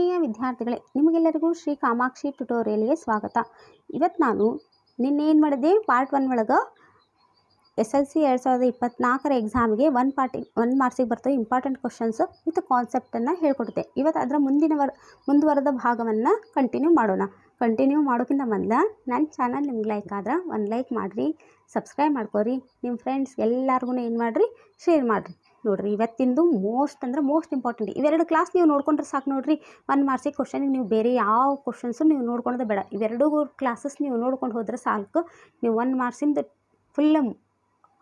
ಆತ್ಮೀಯ ವಿದ್ಯಾರ್ಥಿಗಳೇ, ನಿಮಗೆಲ್ಲರಿಗೂ ಶ್ರೀ ಕಾಮಾಕ್ಷಿ ಟ್ಯುಟೋರಿಯಲ್ಗೆ ಸ್ವಾಗತ. ಇವತ್ತು ನಾನು ನಿನ್ನೆ ಏನು ಮಾಡಿದೆ ಪಾರ್ಟ್ ಒನ್ ಒಳಗೆ ಎಸ್ ಎಲ್ ಸಿ ಎರಡು ಸಾವಿರದ ಇಪ್ಪತ್ನಾಲ್ಕರ ಎಕ್ಸಾಮಿಗೆ ಒನ್ ಪಾರ್ಟಿ ಒನ್ ಮಾರ್ಕ್ಸಿಗೆ ಬರ್ತವೆ ಇಂಪಾರ್ಟೆಂಟ್ ಕ್ವಶನ್ಸ್ ವಿತ್ ಕಾನ್ಸೆಪ್ಟನ್ನು ಹೇಳ್ಕೊಡ್ತೆ. ಇವತ್ತು ಅದರ ಮುಂದಿನ ವರ್, ಮುಂದುವರೆದ ಭಾಗವನ್ನು ಕಂಟಿನ್ಯೂ ಮಾಡೋಣ. ಕಂಟಿನ್ಯೂ ಮಾಡೋಕ್ಕಿಂತ ಮೊದಲು ನನ್ನ ಚಾನಲ್ ನಿಮ್ಗೆ ಲೈಕ್ ಆದ್ರೆ ಒಂದು ಲೈಕ್ ಮಾಡಿರಿ ಸಬ್ಸ್ಕ್ರೈಬ್ ಮಾಡ್ಕೊರಿ. ನಿಮ್ಮ ಫ್ರೆಂಡ್ಸ್ ಎಲ್ಲರಿಗೂ ಏನು ಮಾಡಿರಿ ಶೇರ್ ಮಾಡಿರಿ. ನೋಡ್ರಿ, ಇವತ್ತಿಂದು ಮೋಸ್ಟ್ ಅಂದ್ರೆ ಮೋಸ್ಟ್ ಇಂಪಾರ್ಟೆಂಟ್ ಇವೆರಡು ಕ್ಲಾಸ್ ನೀವು ನೋಡ್ಕೊಂಡ್ರೆ ಸಾಕು ನೋಡಿರಿ. ಒನ್ ಮಾರ್ಕ್ಸಿಗೆ ಕ್ವಶನಿಗೆ ನೀವು ಬೇರೆ ಯಾವ ಕ್ವಶನ್ಸು ನೀವು ನೋಡ್ಕೊಳೋದು ಬೇಡ. ಇವೆರಡೂ ಕ್ಲಾಸಸ್ ನೀವು ನೋಡ್ಕೊಂಡು ಹೋದ್ರೆ ಸಾಕು. ನೀವು ಒನ್ ಮಾರ್ಕ್ಸಿಂದ ಫುಲ್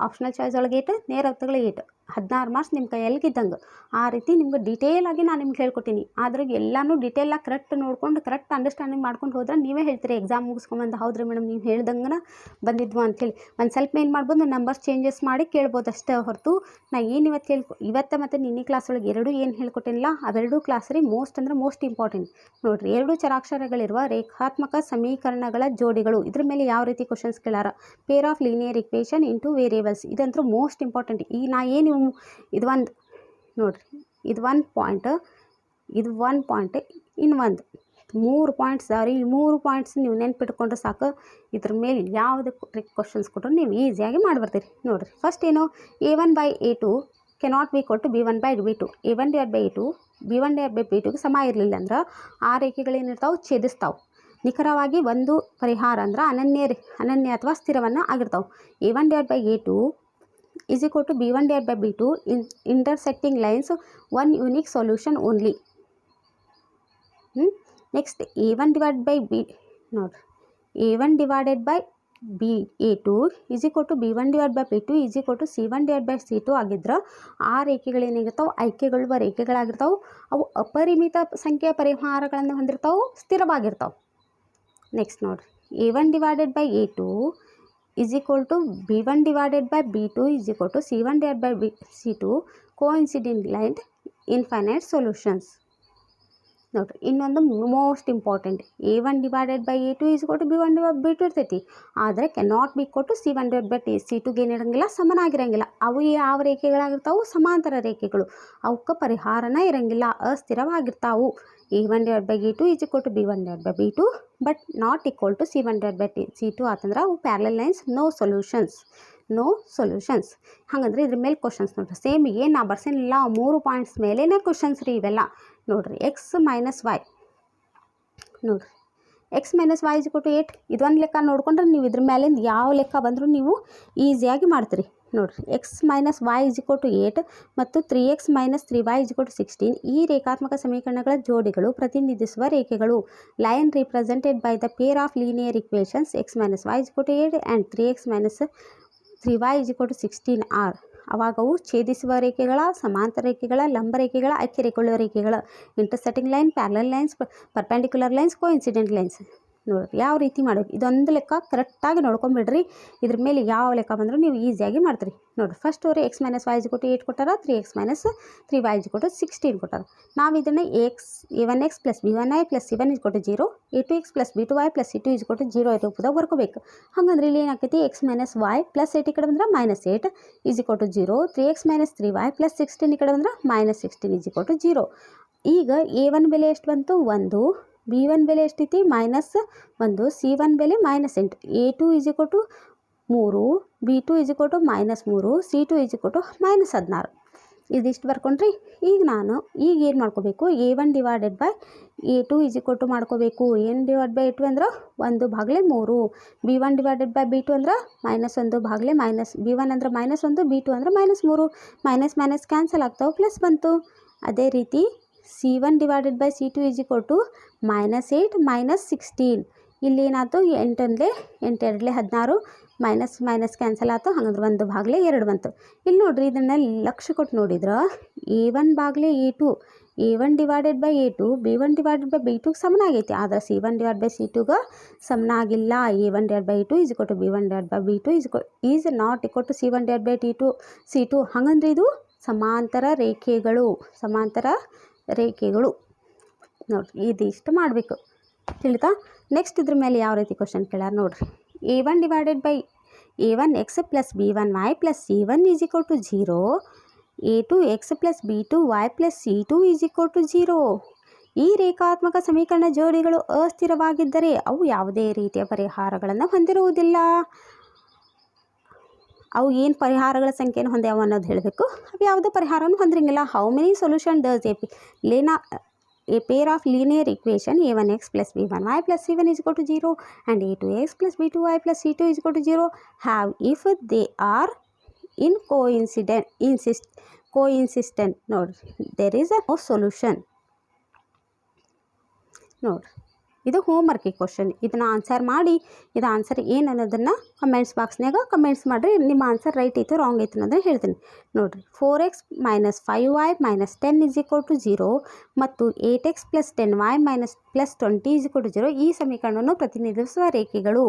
ಆಪ್ಷನಲ್ ಚಾಯ್ಸ್ ಒಳಗೆ ಏಟ್ ನೇರ ಉತ್ತರಗಳಿಗೆ ಏಟು ಹದಿನಾರು ಮಾರ್ಕ್ಸ್ ನಿಮ್ಮ ಕೈಯಲ್ಲಿ ಇದ್ದಂಗೆ ಆ ರೀತಿ ನಿಮ್ಗೆ ಆಗಿ ನಾನು ನಿಮ್ಗೆ ಹೇಳ್ಕೊಟ್ಟಿನಿ. ಆದ್ರೆ ಎಲ್ಲನೂ ಡಿಟೇಲಾಗಿ ಕರೆಕ್ಟ್ ನೋಡ್ಕೊಂಡು ಕರೆಕ್ಟ್ ಅಂಡರ್ಸ್ಟ್ಯಾಂಡಿಂಗ್ ಮಾಡ್ಕೊಂಡು ಹೋದ್ರೆ ನೀವೇ ಹೇಳ್ತೀರಿ ಎಕ್ಸಾಮ್ ಮುಗಿಸ್ಕೊಂಬಂದು ಹೌದ್ರಿ ಮೇಡಮ್ ನೀವು ಹೇಳ್ದಂಗೆ ಬಂದಿದ್ವು ಅಂಥೇಳಿ ಒಂದು ಸ್ವಲ್ಪ ಏನು ಮಾಡ್ಬೋದು ನಂಬರ್ಸ್ ಚೇಂಜಸ್ ಮಾಡಿ ಕೇಳ್ಬೋದು ಅಷ್ಟೇ ಹೊರತು. ನಾ ಏನು ಇವತ್ತು ಹೇಳ್ಕೊ, ಇವತ್ತು ಮತ್ತು ನಿನ್ನೆ ಕ್ಲಾಸ್ ಒಳಗೆ ಎರಡೂ ಏನು ಹೇಳ್ಕೊಟ್ಟಿಲ್ಲ ಅವೆರಡೂ ಕ್ಲಾಸ್ ರೀ ಮೋಸ್ಟ್ ಅಂದ್ರೆ ಮೋಸ್ಟ್ ಇಂಪಾರ್ಟೆಂಟ್ ನೋಡಿರಿ, ಎರಡು ಚರಾಕ್ಷರಗಳಿರುವ ರೇಖಾತ್ಮಕ ಸಮೀಕರಣಗಳ ಜೋಡಿಗಳು. ಇದ್ರ ಮೇಲೆ ಯಾವ ರೀತಿ questions ಕೇಳಾರ? Pair of linear equation in two variables ಇದಂತೂ ಮೋಸ್ಟ್ ಇಂಪಾರ್ಟೆಂಟ್ ಈ ನಾ ಏನು ಇದು ಒಂದು. ನೋಡಿರಿ, ಇದು ಒಂದು ಪಾಯಿಂಟ್ ಇದು ಒಂದು ಪಾಯಿಂಟ್ ಇನ್ನು ಒಂದು. ಮೂರು ಪಾಯಿಂಟ್ಸ್ ಅವ್ರಿ ಮೂರು ಪಾಯಿಂಟ್ಸ್ ನೀವು ನೆನ್ಪಿಟ್ಕೊಂಡ್ರೆ ಸಾಕು. ಇದ್ರ ಮೇಲೆ ಯಾವುದು ಕ್ವಶನ್ಸ್ ಕೊಟ್ಟರು ನೀವು ಈಸಿಯಾಗಿ ಮಾಡಿಬರ್ತೀರಿ. ನೋಡಿರಿ ಫಸ್ಟ್ ಏನು? A one by A two cannot B ಕೊಟ್ಟು B one by B two A one divide by A two B one divide by B ಟುಗೆ ಸಮ ಇರಲಿಲ್ಲ ಅಂದ್ರೆ ಆ ರೇಖೆಗಳೇನಿರ್ತಾವೆ ಛೇದಿಸ್ತಾವೆ. ನಿಖರವಾಗಿ ಒಂದು ಪರಿಹಾರ ಅಂದ್ರೆ ಅನನ್ಯ ಅನನ್ಯ ಅಥವಾ ಸ್ಥಿರವನ್ನು ಆಗಿರ್ತಾವೆ. A one divide by A two is equal to b1 divided by b2 in intersecting lines one unique solution only hmm? next a1 divided by b not a1 divided by b a2 is equal to b1 divided by b2 is equal to c1 divided by c2 ಆಗಿದ್ರೆ ಆ ರೇಖೆಗಳೇನಾಗಿರ್ತಾವೆ ಆಯ್ಕೆಗೊಳ್ಳುವ ರೇಖೆಗಳಾಗಿರ್ತಾವೆ ಅವು ಅಪರಿಮಿತ ಸಂಖ್ಯೆಯ ಪರಿಹಾರಗಳನ್ನು ಹೊಂದಿರ್ತಾವೆ ಸ್ಥಿರವಾಗಿರ್ತಾವೆ next ನೋಡ್ರಿ A one divided by A two is equal to b1 divided by b2 is equal to c1 divided by b, c2 coincident line infinite solutions ನೋಡ್ರಿ, ಇನ್ನೊಂದು most important A one divided by A two is ಕೊಟ್ಟು B one divide B two ಇರ್ತೈತಿ. ಆದರೆ cannot B ಕೊಟ್ಟು C one divide by T C ಟುಗೆ ಏನಿರಂಗಿಲ್ಲ ಸಮನಾಗಿರಂಗಿಲ್ಲ. ಅವು ಯಾವ ರೇಖೆಗಳಾಗಿರ್ತಾವು ಸಮಾಂತರ ರೇಖೆಗಳು. ಅವಕ್ಕೆ ಪರಿಹಾರನ ಇರಂಗಿಲ್ಲ, ಅಸ್ಥಿರವಾಗಿರ್ತಾವು. A one divide by a two is equal to b one divide by b two but not equal to c one divide by t c two ಆತಂದ್ರೆ ಅವು parallel lines no solutions no solutions ಹಾಗಂದ್ರೆ ಇದ್ರ ಮೇಲೆ questions ನೋಡ್ರಿ. Same ಏನು ನಾ ಬರ್ಸಿನಿಲ್ಲ, ಮೂರು points ಮೇಲೇ ಕ್ವಶನ್ಸ್ ರೀ ಇವೆಲ್ಲ. ನೋಡ್ರಿ ಎಕ್ಸ್ ಮೈನಸ್ ವೈ ನೋಡ್ರಿ ಎಕ್ಸ್ ಮೈನಸ್ ವೈ ಇಸ್ಕೊ ಟು ಏಟ್ ಇದೊಂದು ಲೆಕ್ಕ ನೋಡಿಕೊಂಡ್ರೆ ನೀವು ಇದ್ರ ಮೇಲಿಂದ ಯಾವ ಲೆಕ್ಕ ಬಂದರೂ ನೀವು ಈಸಿಯಾಗಿ ಮಾಡ್ತೀರಿ. ನೋಡ್ರಿ x minus y to eight ಮತ್ತು three x minus three y to sixteen ಈ ರೇಖಾತ್ಮಕ ಸಮೀಕರಣಗಳ ಜೋಡಿಗಳು ಪ್ರತಿನಿಧಿಸುವ ರೇಖೆಗಳು. Line represented by the pair of linear equations x minus y to eight and three x minus three y to sixteen are ಅವಾಗ ಅವು ಛೇದಿಸುವ ರೇಖೆಗಳ, ಸಮಾಂತರ ರೇಖೆಗಳ, ಲಂಬ ರೇಖೆಗಳ ಐಕ್ಯರೇಕೊಳ್ಳುವ ರೇಖೆಗಳ intersecting line parallel lines perpendicular lines coincident lines ನೋಡಿರಿ ಯಾವ ರೀತಿ ಮಾಡಬೇಕು ಇದೊಂದು ಲೆಕ್ಕ ಕರೆಕ್ಟಾಗಿ ನೋಡ್ಕೊಂಬಿಡ್ರಿ. ಇದ್ರ ಮೇಲೆ ಯಾವ ಲೆಕ್ಕ ಬಂದರೂ ನೀವು ಈಸಿಯಾಗಿ ಮಾಡ್ತೀರಿ. ನೋಡಿರಿ ಫಸ್ಟ್ ಅವ್ರು ಎಕ್ಸ್ ಮೈನಸ್ ವೈ ಕೊಟ್ಟು ಏಟ್ ಕೊಟ್ಟಾರ? Three x minus three y ಕೊಟ್ಟು ಸಿಕ್ಸ್ಟೀನ್ ಕೊಟ್ಟಾರ. ನಾವು ಇದನ್ನು x a one x plus b one y plus c one is ಕೊಟ್ಟು zero a two x plus b two y plus c two is ಕೊಟ್ಟು zero ರೂಪದಾಗ ಬರ್ಕೋಬೇಕು. ಹಂಗಂದ್ರೆ ಇಲ್ಲಿ ಏನಾಗ್ತೈತಿ? X minus y plus eight ಈ ಕಡೆ ಬಂದ್ರೆ ಮೈನಸ್ ಏಟ್ ಈಸ್ ಕೊಟ್ಟು zero three x minus three y plus sixteen ಈ ಕಡೆ ಬಂದ್ರೆ ಮೈನಸ್ ಸಿಕ್ಸ್ಟೀನ್ ಈಸ್ ಕೊಟ್ಟು ಜೀರೋ ಈಗ ಎ ಒನ್ ಬೆಲೆ ಎಷ್ಟು ಬಂತು? ಒಂದು. ಬಿ ಒನ್ ಬೆಲೆ ಎಷ್ಟೈತಿ? ಮೈನಸ್ ಒಂದು, ಸಿ ಒನ್ ಬೆಲೆ ಮೈನಸ್ ಎಂಟು. ಎ ಟು ಇಕ್ವಲ್ ಟು ಮೂರು, b two equal to minus ಮೂರು, c two equal to minus ಹದಿನಾರು. ಇದಿಷ್ಟು ಬರ್ಕೊಂಡ್ರಿ. ಈಗ ನಾನು ಈಗ ಏನು ಮಾಡ್ಕೋಬೇಕು? A one divided by a two equal to ಮಾಡ್ಕೋಬೇಕು. ಏನು ಡಿವೈಡ್ ಬೈ ಎ ಟು ಅಂದ್ರೆ? ಒಂದು ಭಾಗಲೆ ಮೂರು. B one divided by b two ಅಂದ್ರೆ? ಮೈನಸ್ ಒಂದು ಭಾಗಲೆ ಮೈನಸ್, ಬಿ ಒನ್ ಅಂದ್ರೆ ಮೈನಸ್ ಒಂದು, ಬಿ ಟು ಅಂದ್ರೆ ಮೈನಸ್ ಮೂರು. ಮೈನಸ್ ಮೈನಸ್ ಕ್ಯಾನ್ಸಲ್ ಆಗ್ತಾವೆ, ಪ್ಲಸ್ ಬಂತು. ಅದೇ ರೀತಿ c one divided by c two is equal to minus eight minus sixteen ಇಲ್ಲಿ ಏನಾಯ್ತು? ಎಂಟು ಎರಡಲೇ ಹದಿನಾರು ಮೈನಸ್ ಮೈನಸ್ ಕ್ಯಾನ್ಸಲ್ ಆಯ್ತು. ಹಂಗಂದ್ರೆ ಒಂದು ಬಾಗ್ಲೆ ಎರಡು ಬಂತು. ಇಲ್ಲಿ ನೋಡ್ರಿ, ಇದನ್ನು ಲಕ್ಷ ಕೊಟ್ಟು ನೋಡಿದ್ರೆ? A one Baglay a two a one divided by a two b one divided by b ಟುಗೆ ಸಮನಾಗೈತಿ ಆದ್ರೆ c one divide by c ಟುಗೆ ಸಮನಾಗಿಲ್ಲ a one divide by two is ಕೊಟ್ಟು b one divide by b two is is not equal to c one divide by t two c two ಹಂಗಂದ್ರೆ ಇದು ಸಮಾಂತರ ರೇಖೆಗಳು, ಸಮಾಂತರ ರೇಖೆಗಳು. ನೋಡಿರಿ ಇದಿಷ್ಟು ಮಾಡಬೇಕು. ತಿಳಿತಾ? ನೆಕ್ಸ್ಟ್ ಇದ್ರ ಮೇಲೆ ಯಾವ ರೀತಿ ಕ್ವಶನ್ ಕೇಳ್ಯಾರ ನೋಡಿರಿ. A one divided by a one x plus b one y plus c one is equal to zero a two x plus b two y plus c two is equal to zero ಈ ರೇಖಾತ್ಮಕ ಸಮೀಕರಣ ಜೋಡಿಗಳು ಅಸ್ಥಿರವಾಗಿದ್ದರೆ ಅವು ಯಾವುದೇ ರೀತಿಯ ಪರಿಹಾರಗಳನ್ನು ಹೊಂದಿರುವುದಿಲ್ಲ. ಅವು ಏನು ಪರಿಹಾರಗಳ ಸಂಖ್ಯೆಯನ್ನು ಹೊಂದ್ಯಾವ ಅನ್ನೋದು ಹೇಳಬೇಕು ಅವು ಯಾವುದೇ ಪರಿಹಾರನೂ ಹೊಂದಿರಂಗಿಲ್ಲ how many solution does a ಲೇನಾ a pair of linear equation a1x plus b1y plus c1 is equal to 0 and a2x plus b2y plus c2 is equal to 0 have if they are in coincident insist coinsistent ನೋಡ್ರಿ there is a no solution ನೋಡ್ರಿ ಇದು ಹೋಮ್ವರ್ಕಿಗೆ question ಇದನ್ನು answer ಮಾಡಿ, ಇದು answer ಏನು ಅನ್ನೋದನ್ನು comments ಬಾಕ್ಸ್ನಾಗ comments ಮಾಡಿರಿ, ನಿಮ್ಮ ಆನ್ಸರ್ ರೈಟ್ ಐತೋ ರಾಂಗ್ ಐತೆ ಅನ್ನೋದನ್ನು ಹೇಳ್ತೀನಿ. ನೋಡಿರಿ four x minus five y minus ten is equal to zero ಮತ್ತು eight x plus ten y minus plus twenty is equal to zero ಈ ಸಮೀಕರಣವನ್ನು ಪ್ರತಿನಿಧಿಸುವ ರೇಖೆಗಳು.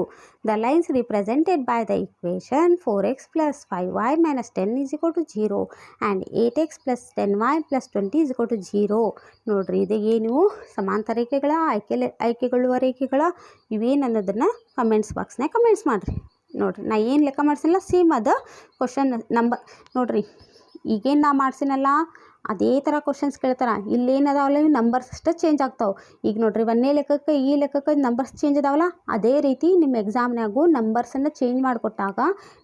The lines represented by the equation four x plus five y minus ten is equal to zero and eight x plus ten y plus twenty is equal to zero ನೋಡಿರಿ, ಇದು ಏನು? ಸಮಾಂತರ ರೇಖೆಗಳ ಆಯ್ಕೆ ಆಯ್ಕೆಗೊಳ್ಳುವ ರೇಖೆಗಳ ಇವೇನು ಅನ್ನೋದನ್ನು ಕಮೆಂಟ್ಸ್ ಬಾಕ್ಸ್ನಾಗ ಕಮೆಂಟ್ಸ್ ಮಾಡಿರಿ. ನೋಡಿರಿ, ನಾ ಏನು ಲೆಕ್ಕ ಮಾಡ್ಸಿನಲ್ಲ ಸೇಮ್ ಅದ ಕ್ವಶನ್ ನಂಬರ್ ನೋಡಿರಿ, ಈಗೇನು ನಾ ಮಾಡ್ಸಿನಲ್ಲ, ಅದೇ ಥರ ಕ್ವಶನ್ಸ್ ಕೇಳ್ತಾರೆ. ಇಲ್ಲೇನದಾವಲ್ಲ ನಂಬರ್ಸ್ ಅಷ್ಟೇ ಚೇಂಜ್ ಆಗ್ತಾವೆ. ಈಗ ನೋಡಿರಿ ಒಂದೇ ಲೆಕ್ಕಕ್ಕೆ, ಈ ಲೆಕ್ಕಕ್ಕೆ ನಂಬರ್ಸ್ ಚೇಂಜ್ ಅದಾವಲ್ಲ, ಅದೇ ರೀತಿ ನಿಮ್ಮ ಎಕ್ಸಾಮ್ನಾಗೂ ನಂಬರ್ಸನ್ನು ಚೇಂಜ್ ಮಾಡಿಕೊಟ್ಟಾಗ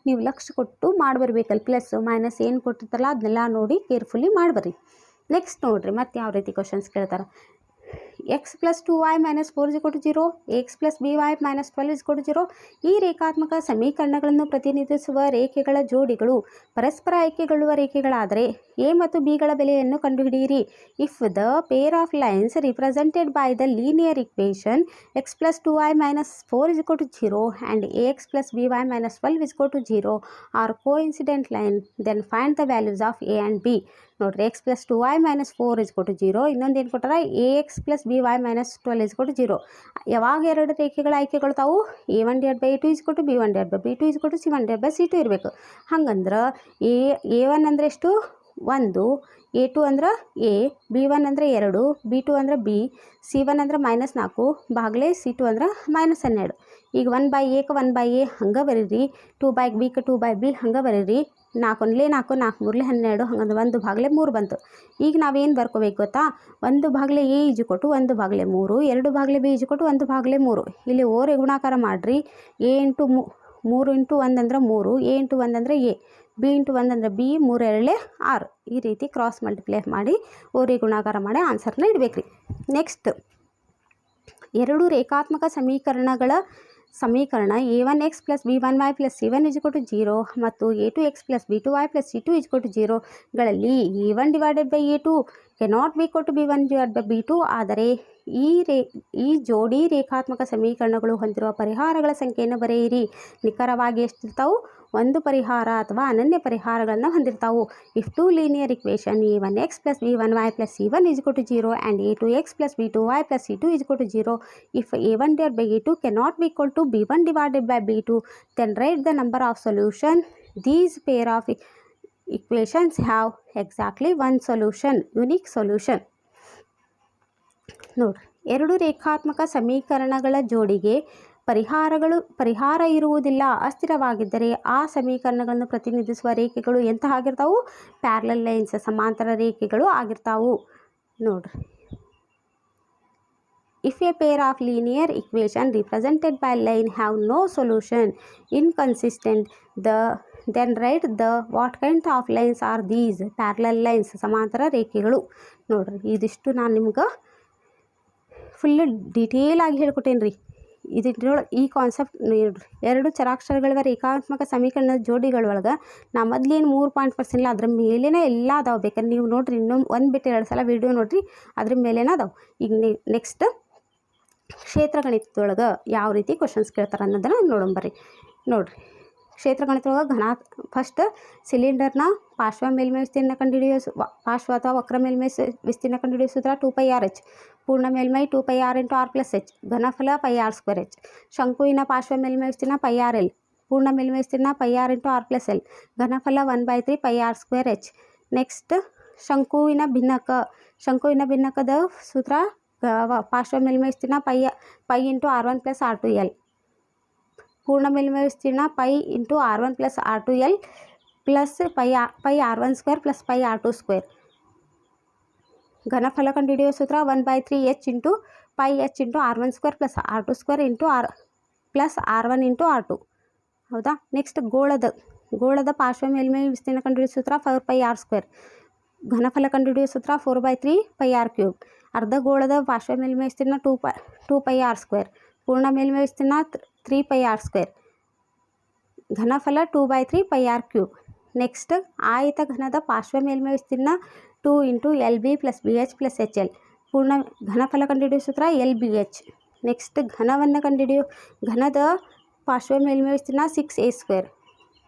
ನೀವು ಲಕ್ಷ ಕೊಟ್ಟು ಮಾಡಿಬರ್ಬೇಕಲ್ಲಿ ಪ್ಲಸ್ ಮೈನಸ್ ಏನು ಕೊಟ್ಟಿರ್ತಾರಲ್ಲ ಅದನ್ನೆಲ್ಲ ನೋಡಿ ಕೇರ್ಫುಲ್ಲಿ ಮಾಡಿಬರ್ರಿ. ನೆಕ್ಸ್ಟ್ ನೋಡಿರಿ ಮತ್ತು ಯಾವ ರೀತಿ ಕ್ವಶನ್ಸ್ ಕೇಳ್ತಾರೆ? X plus two y minus four is to zero x plus b y minus twelve is to zero ಈ ರೇಖಾತ್ಮಕ ಸಮೀಕರಣಗಳನ್ನು ಪ್ರತಿನಿಧಿಸುವ ರೇಖೆಗಳ ಜೋಡಿಗಳು ಪರಸ್ಪರ ಆಯ್ಕೆಗೊಳ್ಳುವ ರೇಖೆಗಳಾದರೆ ಎ ಮತ್ತು ಬಿಗಳ ಬೆಲೆಯನ್ನು ಕಂಡುಹಿಡಿಯಿರಿ. If the pair of lines represented by the linear equation x plus two y minus four is to zero and a x plus b y minus twelve is to zero are coincident line then find the values of a and b ನೋಡ್ರಿ x plus two y minus four is ಕೊಟ್ಟು zero ಇನ್ನೊಂದು ಏನು ಕೊಟ್ಟಾರ? A x plus b y minus twelve is ಕೊಟ್ಟು zero ಯಾವಾಗ ಎರಡು ರೇಖೆಗಳ ಆಯ್ಕೆಗೊಳ್ತಾವು a one divide by two is ಕೊಟ್ಟು b one divide by b two is ಕೊಟ್ಟು c one divide by c two ಇರಬೇಕು. ಹಂಗಂದ್ರೆ ಎ ಎ ಒನ್ ಅಂದರೆ ಎಷ್ಟು? ಒಂದು ಎ ಟು ಅಂದ್ರೆ ಎ ಬಿ ಒನ್ ಅಂದರೆ ಎರಡು ಬಿ ಟು ಅಂದ್ರೆ ಬಿ ಸಿ ಒನ್ ಅಂದ್ರೆ ಮೈನಸ್ ನಾಲ್ಕು, ಬಾಗ್ಲೆ ಸಿ ಟು ಅಂದ್ರೆ ಮೈನಸ್ ಹನ್ನೆರಡು. ಈಗ ಒನ್ ಬೈ ಎಕ್ಕೆ ಒನ್ ಬೈ ಎ ಹಂಗೆ ಬರೀರಿ ಟೂ ಬೈ ಬಿಕ್ಕೆ ಟೂ ಬೈ ಬಿ ಹಂಗೆ ಬರೀರಿ ನಾಲ್ಕು ಒಂದ್ಲೇ ನಾಲ್ಕು ನಾಲ್ಕು ಮೂರಲೇ ಹನ್ನೆರಡು, ಹಂಗಂದ್ರೆ ಒಂದು ಭಾಗಲೆ ಮೂರು ಬಂತು. ಈಗ ನಾವೇನು ಬರ್ಕೋಬೇಕು ಗೊತ್ತಾ? ಒಂದು ಭಾಗಲೆ ಎ ಈಜು ಕೊಟ್ಟು ಒಂದು ಭಾಗಲೆ ಮೂರು, ಎರಡು ಭಾಗಲೆ ಬಿ ಈಜು ಕೊಟ್ಟು ಒಂದು ಭಾಗಲೆ ಮೂರು. ಇಲ್ಲಿ ಓರೆ ಗುಣಾಕಾರ ಮಾಡಿರಿ ಎ ಇಂಟು ಮೂರು ಇಂಟು ಒಂದು ಅಂದ್ರೆ ಮೂರು ಎ ಇಂಟು ಒಂದು ಅಂದರೆ ಎ ಬಿ ಇಂಟು ಒಂದು ಅಂದರೆ ಬಿ, ಮೂರು ಎರಡೇ ಆರು. ಈ ರೀತಿ ಕ್ರಾಸ್ ಮಲ್ಟಿಪ್ಲೈ ಮಾಡಿ ಓರಿ ಗುಣಾಕಾರ ಮಾಡಿ ಆನ್ಸರ್ನ ಇಡಬೇಕ್ರಿ. ನೆಕ್ಸ್ಟ್ ಎರಡು ರೇಖಾತ್ಮಕ ಸಮೀಕರಣಗಳ ಸಮೀಕರಣ a one x plus b one y plus c one ಇಜ್ಕೊಟು zero ಮತ್ತು a two x plus b two y plus c two ಇಜ್ಕೊಟು ಜೀರೋಗಳಲ್ಲಿ a one divided by a two cannot be ಕೊಟ್ಟು b one divide by b two ಆದರೆ ಈ ರೇ, ಈ ಜೋಡಿ ರೇಖಾತ್ಮಕ ಸಮೀಕರಣಗಳು ಹೊಂದಿರುವ ಪರಿಹಾರಗಳ ಸಂಖ್ಯೆಯನ್ನು ಬರೆಯಿರಿ. ನಿಖರವಾಗಿ ಎಷ್ಟಿರ್ತಾವೆ? ಒಂದು ಪರಿಹಾರ ಅಥವಾ ಅನನ್ಯ ಪರಿಹಾರಗಳನ್ನು ಹೊಂದಿರ್ತಾವೆ. If two linear equation a one x plus b one y plus c one is to zero and a two x plus b two y plus c two is to zero if a one divide by a two cannot be equal to b one divided by b two then write the number of solution these pair of equations have exactly one solution, unique solution. ನೋಡಿ ಎರಡು ರೇಖಾತ್ಮಕ ಸಮೀಕರಣಗಳ ಜೋಡಿಗೆ ಪರಿಹಾರಗಳು, ಪರಿಹಾರ ಇರುವುದಿಲ್ಲ. ಅಸ್ಥಿರವಾಗಿದ್ದರೆ ಆ ಸಮೀಕರಣಗಳನ್ನು ಪ್ರತಿನಿಧಿಸುವ ರೇಖೆಗಳು ಎಂತಹ ಆಗಿರ್ತಾವು? ಪ್ಯಾರಲಲ್ ಲೈನ್ಸ್ ಸಮಾಂತರ ರೇಖೆಗಳು ಆಗಿರ್ತಾವು. ನೋಡ್ರಿ. If a pair of linear equation represented by line have no solution inconsistent the then write the what kind of lines are these parallel lines ಸಮಾಂತರ ರೇಖೆಗಳು. ನೋಡ್ರಿ, ಇದಿಷ್ಟು ನಾನು ನಿಮ್ಗೆ ಫುಲ್ ಡೀಟೇಲ್ ಆಗಿ ಹೇಳ್ಕೊಟ್ಟೇನ್ರಿ. ಇದ್ರೊಳಗೆ ಈ ಕಾನ್ಸೆಪ್ಟ್ ಎರಡು ಚರಾಕ್ಷರಗಳ ರೇಖಾತ್ಮಕ ಸಮೀಕರಣದ ಜೋಡಿಗಳೊಳಗೆ ನಾ ಮೊದ್ಲೇನು ಮೂರು ಪಾಯಿಂಟ್ ಪರ್ಸೆಂಟ್ ಅದ್ರ ಮೇಲೇ ಎಲ್ಲ ಅದಾವೆ ಬೇಕಾದ್ರೆ ನೀವು ನೋಡಿರಿ ಇನ್ನೊಂದು ಒಂದು ಬಿಟ್ಟು ಎರಡು ಸಲ ವಿಡಿಯೋ ನೋಡಿರಿ ಅದ್ರ ಮೇಲೇನೇ ಅದಾವೆ. ಈಗ ನೆಕ್ಸ್ಟ್ ಕ್ಷೇತ್ರಗಣಿತದೊಳಗೆ ಯಾವ ರೀತಿ ಕ್ವಶನ್ಸ್ ಕೇಳ್ತಾರೆ ಅನ್ನೋದನ್ನು ನೋಡೋಣ ಬರ್ರಿ. ನೋಡಿರಿ. ಕ್ಷೇತ್ರಗಣಿತದೊಳಗೆ ಘನ ಫಸ್ಟ್ ಸಿಲಿಂಡರ್ನ ಪಾರ್ಶ್ವ ಮೇಲ್ಮೈ ವಿಸ್ತೀರ್ಣ ಕಂಡುಹಿಡಿಯೋ ಸು- ವ- ಪಾರ್ಶ್ವ ಅಥವಾ ವಕ್ರ ಮೇಲ್ಮೈ ಸ- ವಿಸ್ತೀರ್ಣ ಕಂಡುಹಿಡಿಯೋ ಸೂತ್ರ ಟೂ ಪೈ ಆರ್ ಎಚ್ ಪೂರ್ಣ ಮೇಲ್ಮೈ two pi R into R plus H ಘನಫಲ pi R square H ಶಂಕುವಿನ ಪಾರ್ಶ್ವ ಮೇಲ್ಮೈ ವಿಸ್ತೀರ್ಣ ಪೈ ಆರ್ ಎಲ್ ಪೂರ್ಣ ಮೇಲ್ಮೈ ವಿಸ್ತೀರ್ಣ pi r into r plus l ಘನಫಲ one by three pi r square h next ಶಂಕುವಿನ ಭಿನ್ನಕ, ಶಂಕುವಿನ ಭಿನ್ನಕದ ಸೂತ್ರ, ಗ- ವ- ಪಾರ್ಶ್ವ ಮೇಲ್ಮೈ ವಿಸ್ತೀರ್ಣ pi pi into r one plus r two l ಪೂರ್ಣ ಮೇಲ್ಮೈ ವಿಸ್ತೀರ್ಣ pi into r one plus r two L plus pi ಆ pi R one square plus pi R two square ಘನಫಲ ಕಂಡುಹಿಡಿಯುವ ಸೂತ್ರ one by three H into pi H into R one square plus R two square into R plus R one into R two ಹೌದಾ? Next ಗೋಳದ ಗೋಳದ ಪಾರ್ಶ್ವ ಮೇಲ್ಮೈ ವಿಸ್ತೀರ್ಣ ಕಂಡುಹಿಡಿಯುವ ಸೂತ್ರ ಫೋರ್ ಪೈ ಆರ್ ಸ್ಕ್ವೇರ್ ಘನಫಲ ಕಂಡುಹಿಡಿಯುವ ಸೂತ್ರ four by three pi r cube ಅರ್ಧ ಗೋಳದ ಪಾರ್ಶ್ವ ಮೇಲ್ಮೈ ವಿಸ್ತೀರ್ಣ two pi two pi R square ಪೂರ್ಣ ಮೇಲ್ಮೈ ವಿಸ್ತೀರ್ಣ three pi R square ಘನಫಲ two by three pi R cube next ಆಯತ ಘನದ ಪಾರ್ಶ್ವ ಮೇಲ್ಮೈ ವಿಸ್ತೀರ್ಣ two into L B plus B H plus H L ಪೂರ್ಣ ಘನಫಲ ಕಂಡುಹಿಡಿಯುವ ಸೂತ್ರ ಎಲ್ ಬಿ ಎಚ್ ನೆಕ್ಸ್ಟ್ ಘನವನ್ನು ಕಂಡುಹಿಡಿಯು ಘನದ ಪಾರ್ಶ್ವ ಮೇಲ್ಮೈ ವಿಸ್ತೀರ್ಣ ಸಿಕ್ಸ್ ಎ ಸ್ಕ್ವೇರ್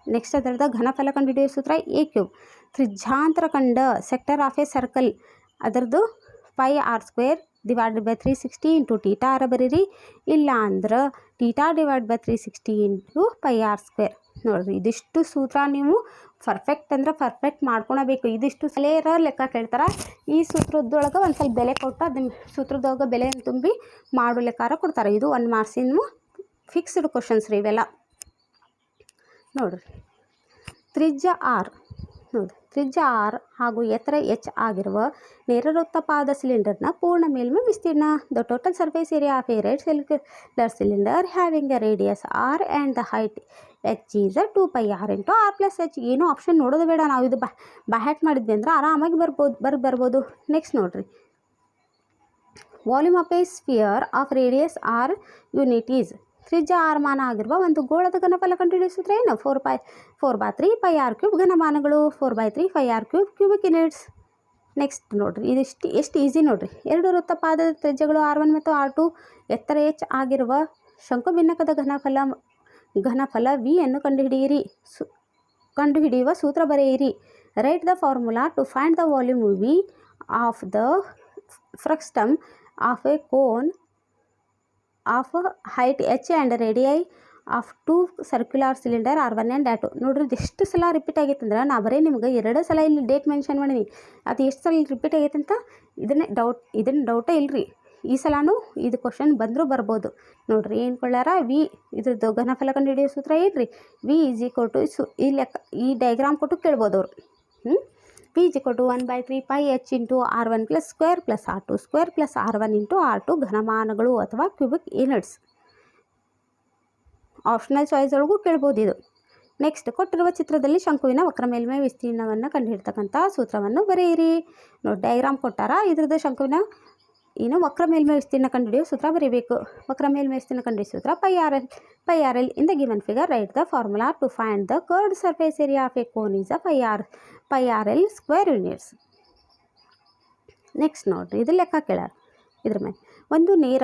ನೆಕ್ಸ್ಟ್ ಅದರದ ಘನಫಲ ಕಂಡುಹಿಡಿಯುವ ಸೂತ್ರ ಎ ಕ್ಯೂಬ್ ತ್ರಿಜ್ಯಾಂತರ ಕಂಡ ಸೆಕ್ಟರ್ ಆಫ್ ಎ ಸರ್ಕಲ್ ಅದರದ್ದು pi r square divided by three sixty into theta ಆರ ಬರೀರಿ. ಇಲ್ಲ ಅಂದ್ರೆ theta divide by three sixty into pi r square ನೋಡಿರಿ, ಇದಿಷ್ಟು ಸೂತ್ರ ನೀವು ಪರ್ಫೆಕ್ಟ್ ಅಂದ್ರೆ ಪರ್ಫೆಕ್ಟ್ ಮಾಡ್ಕೊಳಬೇಕು. ಇದಿಷ್ಟು ಸಲೇರ ಲೆಕ್ಕ ಕೇಳ್ತಾರೆ. ಈ ಸೂತ್ರದೊಳಗೆ ಒಂದು ಸ್ವಲ್ಪ ಬೆಲೆ ಕೊಟ್ಟು ಅದನ್ನ ಸೂತ್ರದೊಳಗೆ ಬೆಲೆಯನ್ನು ತುಂಬಿ ಮಾಡೋ ಲೆಕ್ಕಾರ ಕೊಡ್ತಾರೆ. ಇದು ಒಂದು ಮಾರ್ಕ್ಸಿನ ಫಿಕ್ಸ್ಡ್ ಕ್ವಶನ್ಸ್ ರೀ ಇವೆಲ್ಲ. ನೋಡಿರಿ, ತ್ರಿಜ್ಯ ಆರ್ ನೋಡಿ ತ್ರಿಜ್ಯ ಆರ್ ಹಾಗೂ ಎತ್ತರ ಎಚ್ ಆಗಿರುವ ನೇರವೃತ್ತಪಾದ ಸಿಲಿಂಡರ್ನ ಪೂರ್ಣ ಮೇಲ್ಮೈ ವಿಸ್ತೀರ್ಣ. The total surface area of a right cylinder cylinder having a radius r and the height h is two pi r into r plus h ಏನೋ ಆಪ್ಷನ್ ನೋಡೋದು ಬೇಡ. ನಾವು ಇದು ಬಾ ಬ್ಯಾಹ್ಯಾಟ್ ಮಾಡಿದ್ವಿ ಅಂದ್ರೆ ಆರಾಮಾಗಿ ಬರ್ಬೋದು, ಬರ್, ಬರ್ಬೋದು. ನೆಕ್ಸ್ಟ್ ನೋಡಿರಿ. Volume of a sphere of radius r unit is ತ್ರಿಜ್ಯ ಆರ್ಮಾನ ಆಗಿರುವ ಒಂದು ಗೋಳದ ಘನಫಲ ಕಂಡುಹಿಡಿಯುವ ಸೂತ್ರ ಏನು? Four by four by three pi r cube ಘನಮಾನಗಳು. Four by three pi r cube cubic units next ನೋಡಿರಿ. ಇದಿಷ್ಟು ಎಷ್ಟು ಈಸಿ ನೋಡಿರಿ. ಎರಡು ವೃತ್ತಪಾದದ ತ್ರಿಜ್ಯಗಳು ಆರ್ ಒನ್ ಮತ್ತು ಆರ್ ಟು ಎತ್ತರ ಎಚ್ ಆಗಿರುವ ಶಂಕು ಭಿನ್ನಕದ ಘನಫಲ ಘನಫಲ ವಿ ಅನ್ನು ಕಂಡುಹಿಡಿಯಿರಿ. ಸು, ಕಂಡುಹಿಡಿಯುವ ಸೂತ್ರ ಬರೆಯಿರಿ. Write the formula to find the volume v of the frustum of a cone of height h and radii of two circular cylinder r one and two ನೋಡ್ರಿ ಎಷ್ಟು ಸಲ ರಿಪೀಟ್ ಆಗೈತೆ ಅಂದ್ರೆ, ನಾ ಬರೀ ನಿಮ್ಗೆ ಎರಡು ಸಲ ಇಲ್ಲಿ ಡೇಟ್ ಮೆನ್ಷನ್ ಮಾಡೀನಿ. ಅದು ಎಷ್ಟು ಸಲ ರಿಪೀಟ್ ಆಗೈತೆ ಅಂತ ಇದನ್ನೇ ಡೌಟ್ ಇದನ್ನು ಡೌಟೇ ಇಲ್ಲರಿ ಈ ಸಲನೂ ಇದು ಕ್ವಶನ್ ಬಂದರೂ ಬರ್ಬೋದು. ನೋಡ್ರಿ, ಏನು ಕೊಳ್ಳಾರ? ವಿ ಇದ್ರದ್ದು ಘನಫಲ ಕಂಡುಹಿಡಿಯೋ ಸೂತ್ರ ಏನು ರೀ ವಿ ಈಸ್ ಕೊಟ್ಟು ಸು ಈ ಲೆಕ್ಕ, ಈ ಡಯಾಗ್ರಾಮ್ ಕೊಟ್ಟು ಕೇಳ್ಬೋದು ಅವರು. ಹ್ಞೂ P is to one by three pi h into r one plus square plus r two square plus r one into r two ಘನಮಾನಗಳು ಅಥವಾ ಕ್ಯೂಬಿಕ್ ಯೂನಿಟ್ಸ್ ಆಪ್ಷನಲ್ ಚಾಯ್ಸ್ ಒಳಗೂ ಕೇಳ್ಬೋದು ಇದು. ನೆಕ್ಸ್ಟ್ ಕೊಟ್ಟಿರುವ ಚಿತ್ರದಲ್ಲಿ ಶಂಕುವಿನ ವಕ್ರ ಮೇಲ್ಮೈ ವಿಸ್ತೀರ್ಣವನ್ನು ಕಂಡುಹಿಡ್ತಕ್ಕಂಥ ಸೂತ್ರವನ್ನು ಬರೆಯಿರಿ. ನೋಡಿ ಡೈಗ್ರಾಮ್ ಕೊಟ್ಟಾರ? ಇದ್ರದ್ದು ಶಂಕುವಿನ ಏನು ವಕ್ರ ಮೇಲ್ಮೈ ವಿಸ್ತೀರ್ಣ ಕಂಡುಹಿಡಿಯೋ ಸೂತ್ರ ಬರೀಬೇಕು. ವಕ್ರ ಮೇಲ್ಮೈ ವಿಸ್ತೀರ್ಣ ಕಂಡುಹಿಡಿಯೋ ಸೂತ್ರ pi r l, pi r l in the given figure, write the formula to find the curved surface area of a cone is a pi r pi r l square units. Next ನೋಡಿರಿ ಇದು ಲೆಕ್ಕ ಕೇಳಾರ. ಇದ್ರ ಮೇಲೆ. ಒಂದು ನೇರ